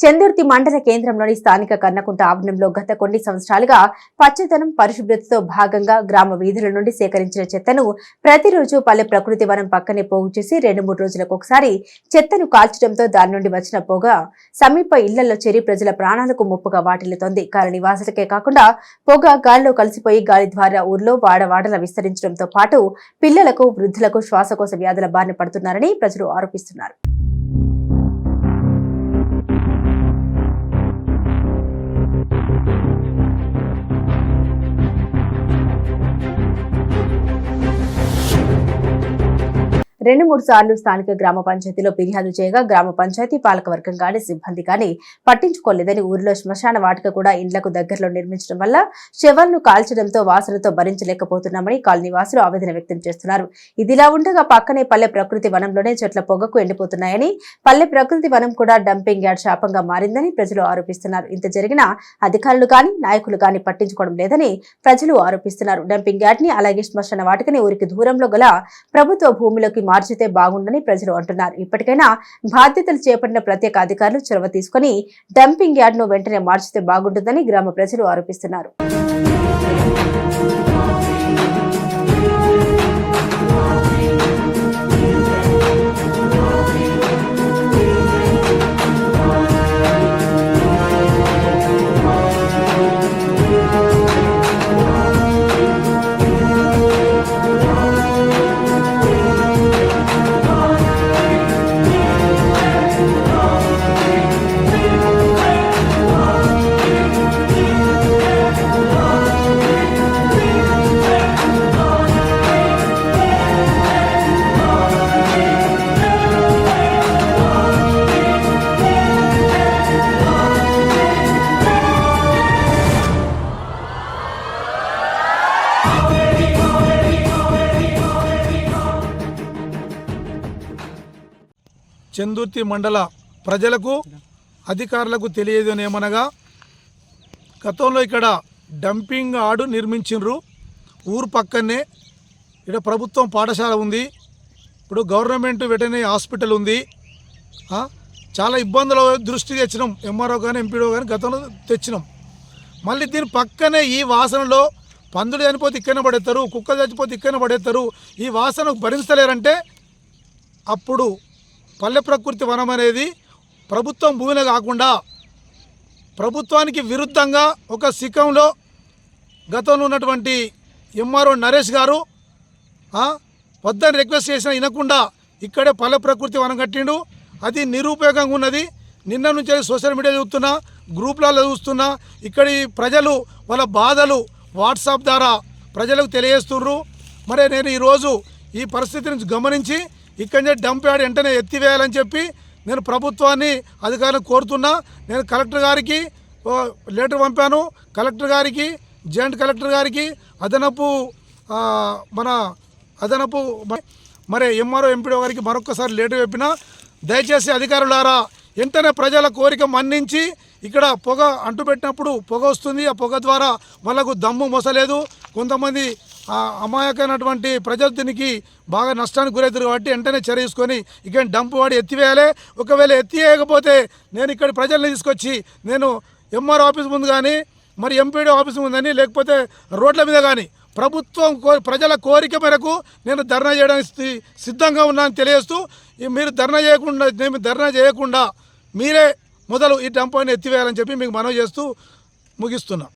చందుర్తి మండల కేంద్రంలోని స్థానిక కన్నకుంట ఆవరణంలో గత కొన్ని సంవత్సరాలుగా పచ్చదనం పరిశుభ్రతతో భాగంగా గ్రామ వీధుల నుండి సేకరించిన చెత్తను ప్రతిరోజు పల్లె ప్రకృతి వనం పక్కనే పోగు చేసి రెండు మూడు రోజులకు ఒకసారి చెత్తను కాల్చడంతో దాని నుండి వచ్చిన పొగ సమీప ఇళ్ళలో చేరి ప్రజల ప్రాణాలకు ముప్పుగా వాటిల్లుతోంది. కాల నివాసులకే కాకుండా పొగ గాలిలో కలిసిపోయి గాలి ద్వారా ఊర్లో వాడవాడల విస్తరించడంతో పాటు పిల్లలకు వృద్ధులకు శ్వాసకోశ వ్యాధుల బారిన పడుతున్నారని ప్రజలు ఆరోపిస్తున్నారు. రెండు మూడు సార్లు స్థానిక గ్రామ పంచాయతీలో ఫిర్యాదు చేయగా గ్రామ పంచాయతీ పాలకవర్గం కానీ సిబ్బంది కానీ పట్టించుకోలేదని ఊరిలో శ్మశాన వాటిక కూడా ఇండ్లకు దగ్గరలో నిర్మించడం వల్ల శవాలను కాల్చడంతో వాసనతో భరించలేకపోతున్నామని కాలనీ వాసులు ఆవేదన వ్యక్తం చేస్తున్నారు. ఇదిలా ఉండగా పక్కనే పల్లె ప్రకృతి వనంలోనే చెట్ల పొగకు ఎండిపోతున్నాయని పల్లె ప్రకృతి వనం కూడా డంపింగ్ యార్డ్ శాపంగా మారిందని ప్రజలు ఆరోపిస్తున్నారు. ఇంత జరిగినా అధికారులు కానీ నాయకులు కానీ పట్టించుకోవడం లేదని ప్రజలు ఆరోపిస్తున్నారు. డంపింగ్ యార్డ్ని అలాగే శ్మశాన వాటికని ఊరికి దూరంలో గల ప్రభుత్వ భూమిలోకి మార్చితే బాగుండని ప్రజలు అంటున్నారు. ఇప్పటికైనా బాధ్యతలు చేపట్టిన ప్రత్యేక అధికారులు చొరవ తీసుకుని డంపింగ్ యార్డ్ను వెంటనే మార్చితే బాగుంటుందని గ్రామ ప్రజలు ఆరోపిస్తున్నారు. చందుర్తి మండల ప్రజలకు అధికారులకు తెలియదేమనగా గతంలో ఇక్కడ డంపింగ్ ఆడు నిర్మించిండ్రు. ఊరు పక్కనే ఇక్కడ ప్రభుత్వం పాఠశాల ఉంది. ఇప్పుడు గవర్నమెంట్ వెటనరీ హాస్పిటల్ ఉంది. చాలా ఇబ్బందుల దృష్టి తెచ్చినాం. ఎంఆర్ఓ కానీ ఎంపీడో కానీ గతంలో తెచ్చినాం. మళ్ళీ దీని పక్కనే ఈ వాసనలో పందులు చనిపోతే ఇక్కడనే పడేస్తారు కుక్కలు చచ్చిపోతే ఇక్కడనే పడేస్తారు ఈ వాసన భరించలేరంటే అప్పుడు పల్లె ప్రకృతి వనం అనేది ప్రభుత్వం భూమినే కాకుండా ప్రభుత్వానికి విరుద్ధంగా ఒక శిఖంలో గతంలో ఉన్నటువంటి ఎంఆర్ఓ నరేష్ గారు వద్దని రిక్వెస్ట్ చేసినా వినకుండా ఇక్కడే పల్లె ప్రకృతి వనం కట్టిండు. అది నిరుపయోగంగా ఉన్నది. నిన్న నుంచి సోషల్ మీడియా చూస్తున్నా గ్రూప్లలో చూస్తున్నా ఇక్కడి ప్రజలు వాళ్ళ బాధలు వాట్సాప్ ద్వారా ప్రజలకు తెలియజేస్తున్నారు మరి నేను ఈరోజు ఈ పరిస్థితిని గమనించి ఇక్కడి నుంచి డంప్ యార్డ్ వెంటనే ఎత్తివేయాలని చెప్పి నేను ప్రభుత్వాన్ని అధికారులను కోరుతున్నా. నేను కలెక్టర్ గారికి లెటర్ పంపాను. కలెక్టర్ గారికి జాయింట్ కలెక్టర్ గారికి అదనపు మన అదనపు మరి ఎంఆర్ఓ ఎంపీడో గారికి మరొకసారి లేటు చెప్పిన. దయచేసి అధికారులారా వెంటనే ప్రజల కోరిక మన్నించి ఇక్కడ పొగ అంటుపెట్టినప్పుడు పొగ వస్తుంది. ఆ పొగ ద్వారా వాళ్ళకు దమ్ము మొసలేదు. కొంతమంది ఆ, అమాయకమైనటువంటి ప్రజలు దీనికి బాగా నష్టానికి గురవుతారు కాబట్టి వెంటనే చర్య తీసుకొని ఇక డంప్ వాడి ఎత్తివేయాలి. ఒకవేళ ఎత్తివేయకపోతే నేను ఇక్కడ ప్రజల్ని తీసుకొచ్చి నేను ఎంఆర్ ఆఫీస్ ముందు కానీ మరి ఎంపీడీ ఆఫీస్ ముందని లేకపోతే రోడ్ల మీద కానీ ప్రభుత్వం ప్రజల కోరిక మేరకు నేను ధర్నా చేయడానికి సిద్ధంగా ఉన్నానని తెలియజేస్తూ మీరు ధర్నా చేయకుండా నేను ధర్నా చేయకుండా మీరే మొదలు ఈ డంపాన్ని ఎత్తివేయాలని చెప్పి మీకు మనవి చేస్తూ ముగిస్తున్నాం.